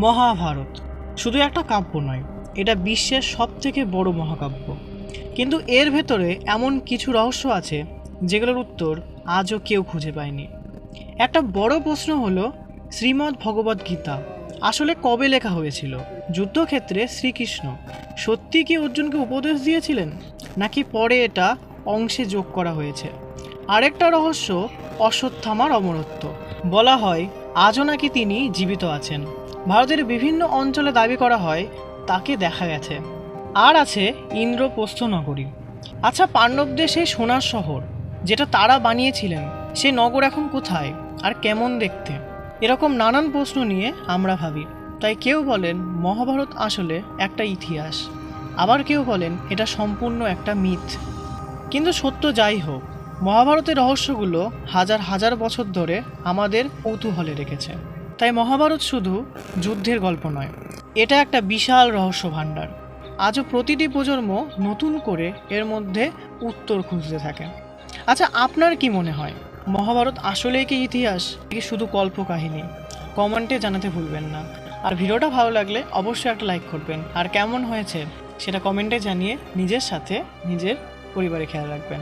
মহাভারত। শুধু একটা কাব্য নয়, এটা বিশ্বের সব থেকে বড় মহাকাব্য। কিন্তু এর ভেতরে এমন কিছু রহস্য আছে, যেগুলোর উত্তর আজও কেউ খুঁজে পায়নি। একটা বড় প্রশ্ন হলো, শ্রীমদ্ ভগবদ্ গীতা আসলে কবে লেখা হয়েছিল? যুদ্ধক্ষেত্রে শ্রীকৃষ্ণ সত্যি কি অর্জুনকে উপদেশ দিয়েছিলেন? নাকি পরে এটা অংশে যোগ করা হয়েছে? আরেকটা রহস্য অশ্বত্থামার অমরত্ব। বলা হয়, আজও নাকি তিনি জীবিত আছেন। ভারতের বিভিন্ন অঞ্চলে দাবি করা হয়, তাকে দেখা গেছে। আর আছে ইন্দ্রপ্রস্থ নগরী। আচ্ছা পাণ্ডবদের সেই সোনার শহর, যেটা তারা বানিয়েছিলেন, সে নগর এখন কোথায়, আর কেমন দেখতে? এরকম নানান প্রশ্ন নিয়ে আমরা ভাবি। তাই কেউ বলেন, মহাভারত আসলে একটা ইতিহাস। আবার কেউ বলেন, এটা সম্পূর্ণ একটা মিথ। কিন্তু সত্য যাই হোক, মহাভারতের রহস্যগুলো হাজার হাজার বছর ধরে আমাদের কৌতূহলে রেখেছে। তাই মহাভারত শুধু যুদ্ধের গল্প নয়, এটা একটা বিশাল রহস্য ভাণ্ডার আজও প্রতিটি প্রজন্ম নতুন করে এর মধ্যে উত্তর খুঁজতে থাকে। আচ্ছা আপনার কি মনে হয়, মহাভারত আসলেই কি ইতিহাস কি শুধু কল্প কল্পকাহিনী? কমেন্টে জানাতে ভুলবেন না। আর ভিডিওটা ভালো লাগলে অবশ্যই একটা লাইক করবেন। আর কেমন হয়েছে, সেটা কমেন্টে জানিয়ে নিজের সাথে নিজের পরিবারে খেয়াল রাখবেন।